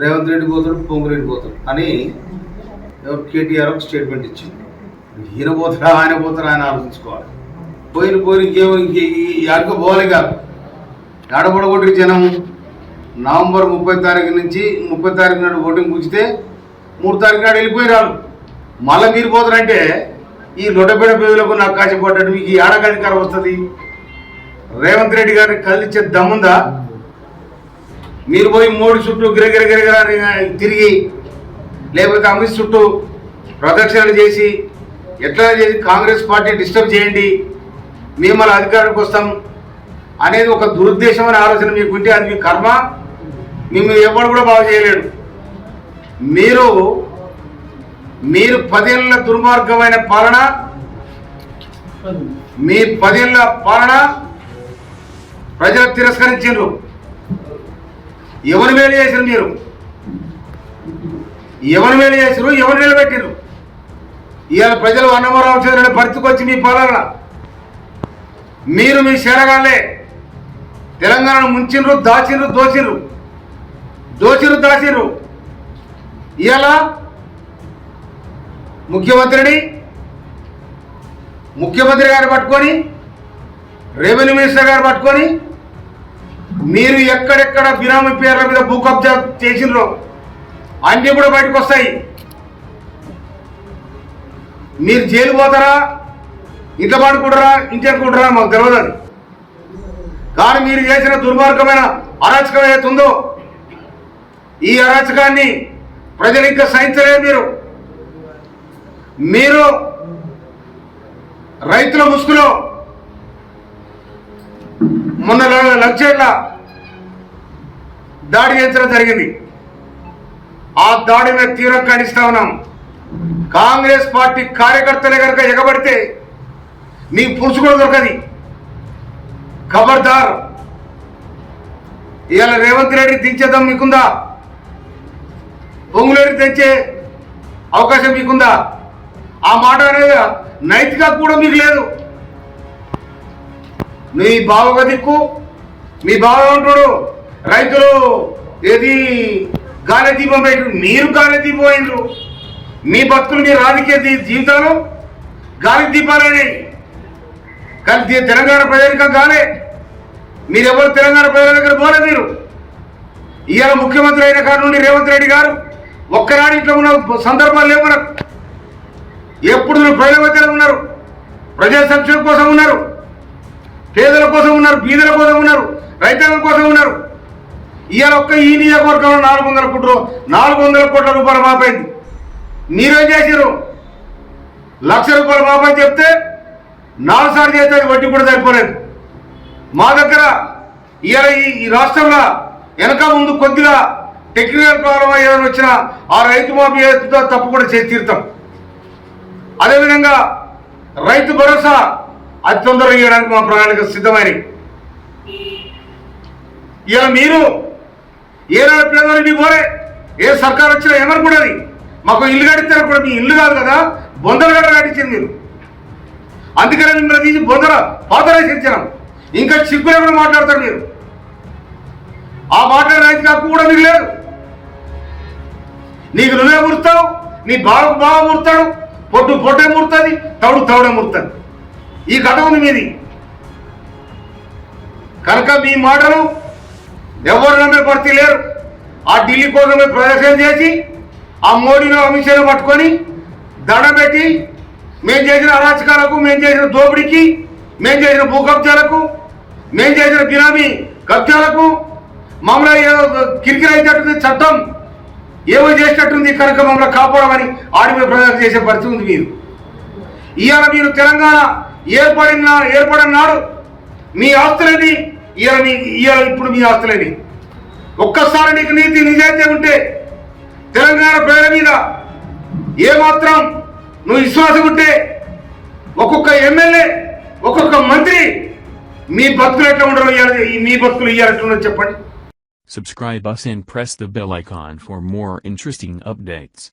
రేవంత్ రెడ్డి పోతాడు పొంగురెడ్డి పోతాడు. అని ఎవరు కేటీఆర్ ఒక స్టేట్మెంట్ ఇచ్చింది. ఈయన పోతాడా ఆయన పోతాడా ఆయన ఆలోచించుకోవాలి. పోయిన పోయి ఇంకేమో ఇంక పోవాలి కాదు. ఎడబడగొట్టి జనం నవంబర్ ముప్పై తారీఖు నుంచి ముప్పై తారీఖు నాడు ఓటింగ్ కూర్చితే మూడు తారీఖు నాడు వెళ్ళిపోయినారు మళ్ళీ మీరు పోతారంటే ఈ లొడబెడ పేదలకు నాకు కాచిపడ్డట్టు మీకు ఈ ఏడాకాధికారం వస్తుంది రేవంత్ రెడ్డి గారికి కలిచ్చే దమ్ముందా? మీరు పోయి మోడీ చుట్టూ గిరగిరగిరగిర తిరిగి లేకపోతే అమిత్ చుట్టూ ప్రదక్షిణలు చేసి ఎట్లా చేసి కాంగ్రెస్ పార్టీ డిస్టర్బ్ చేయండి మేము మళ్ళీ అధికారానికి వస్తాం అనేది ఒక దురుద్దేశం అనే ఆలోచన మీకు ఉంటే అది మీ కర్మ మిమ్మల్ని ఎవరు కూడా బాగు చేయలేడు. మీరు మీరు పదేళ్ళ దుర్మార్గమైన పాలన మీ పదేళ్ళ పాలన ప్రజలు తిరస్కరించారు ఎవరు మేలు చేసిరు మీరు? ఎవరు మేలు చేసిరు ఎవరు నిలబెట్టిరు ఇవాళ ప్రజలు అన్నవరం చంద్రుని పరిస్థితికి వచ్చి మీ పాలన మీరు మీ శరగాలే తెలంగాణను ముంచిండ్రు దాచిండ్రు దోచిండ్రు దోచిరు దాచిర్రు. ఇవాళ ముఖ్యమంత్రిని ముఖ్యమంత్రి గారు పట్టుకొని రెవెన్యూ మినిస్టర్ గారు పట్టుకొని మీరు ఎక్కడెక్కడ బినామీ పేర్ల మీద భూ కబ్జా చేసినరో అన్నీ కూడా బయటకు వస్తాయి. మీరు జైలు పోతారా? ఇంట్లో పడుకుంటారా? ఇంటెనుకుంటారా మాకు తెలియదు కానీ మీరు చేసిన దుర్మార్గమైన అరాచకం ఏదైతుందో ఈ అరాచకాన్ని ప్రజలు ఇంకా సహించలేదు మీరు. మీరు రైతుల ముసుగులో మొన్న ల- దాడి చేయించడం జరిగింది. ఆ దాడి మీద తీవ్రం ఖండిస్తా ఉన్నాం. కాంగ్రెస్ పార్టీ కార్యకర్తలే కనుక ఎగబడితే నీ పురుషు కూడా దొరకది. ఖబర్దార్ ఇవాళ రేవంత్ రెడ్డి దించేద్దాం మీకుందా? పొంగులేడి తెచ్చే అవకాశం మీకుందా? ఆ మాట అనేది నైతిక కూడా మీకు లేదు. మీ బావగ దిక్కు మీ బావ ఉంటాడు రైతులు ఏది గాలిదీపం పెట్టు మీరు గాలిదీపం మీ భక్తులు మీ రాజకీయ జీవితాలు గాలిదీపాలని కానీ తెలంగాణ ప్రజలకు గాలే మీరెవరు తెలంగాణ ప్రజల దగ్గర పోలే మీరు? ఇవాళ ముఖ్యమంత్రి అయిన కాడ నుండి రేవంత్ రెడ్డి గారు ఒక్కనాడు ఇట్లా ఉన్న సందర్భాలు లేవు మనకు. ఎప్పుడు ప్రజల మధ్యలో ఉన్నారు? ప్రజా సంక్షేమం కోసం ఉన్నారు? పేదల కోసం ఉన్నారు? బీదల కోసం ఉన్నారు? రైతాంగం కోసం ఉన్నారు? ఇవాళ ఒక్క ఈ నియోజకవర్గంలో నాలుగు వందల కోట్లు నాలుగు వందల కోట్ల రూపాయలు మాపైంది. మీరేం చేశారు లక్ష రూపాయలు మాపని చెప్తే నాలుగు సార్లు చేస్తే వడ్డీ కూడా సరిపోలేదు. మా దగ్గర ఇవాళ ఈ ఈ రాష్ట్రంలో వెనక ముందు కొద్దిగా టెక్నికల్ ప్రాబ్లం ఏదైనా వచ్చినా ఆ రైతు మాఫీ ఏదో తప్పు కూడా చేసి తీరుతాం. అదేవిధంగా రైతు భరోసా అతి తొందరగా ఇవ్వడానికి మా ప్రణాళిక సిద్ధమైనవి ఇక మీరు ఏ నాడు నీ మీ పోరే ఏ సర్కార్ వచ్చినా ఏమనుకున్నది మాకు ఇల్లు కట్టిస్తారు కూడా మీ ఇల్లు కాదు కదా. బొందలు గడ్డ కట్టించింది మీరు. అందుకనే మిమ్మల్ని తీసి బొందల పాతరేసించాం ఇంకా చిక్కులు కూడా మాట్లాడతారు మీరు? ఆ మాట్లాడే రైతు హక్కు కూడా మీకు లేదు. నీకు నువ్వే ముడతావు నీ బావ బావ ముడతాడు పొట్టు పొట్టే ముడుతుంది తవుడు తవుడే ముడుతుంది. ఈ కథ ఉంది మీది. కనుక మీ మాటలు ఎవరు నమ్మే పరిస్థితి లేరు. ఆ ఢిల్లీ కోసమే ప్రదర్శన చేసి ఆ మోడీని అమిత్ షాను పట్టుకొని దండబెట్టి మేము చేసిన అరాచకాలకు మేము చేసిన దోపిడీకి మేము చేసిన భూ కబ్జాలకు మేము చేసిన బినామీ కబ్జాలకు మమ్మల్ని ఏదో చట్టం ఏమో చేసినట్టుంది కనుక మమ్మల్ని కాపాడమని ఆడిపోయి ప్రదర్శన చేసే పరిస్థితి ఉంది మీరు. ఇవాళ మీరు తెలంగాణ ఏర్పడిన ఏర్పడినాడు మీ ఆస్తులని ఇవాళ మీ ఇవాళ ఇప్పుడు మీ ఆస్తులని ఒక్కసారి నీకు నీతి నిజాయితీ ఉంటే తెలంగాణ ప్రజల మీద ఏమాత్రం నువ్వు విశ్వాసం ఉంటే ఒక్కొక్క ఎమ్మెల్యే ఒక్కొక్క మంత్రి మీ భక్తులు ఎట్లా ఉండరు మీ భక్తులు ఇయ్యాలంటున్నారు చెప్పండి Subscribe us and press the bell icon for more interesting updates.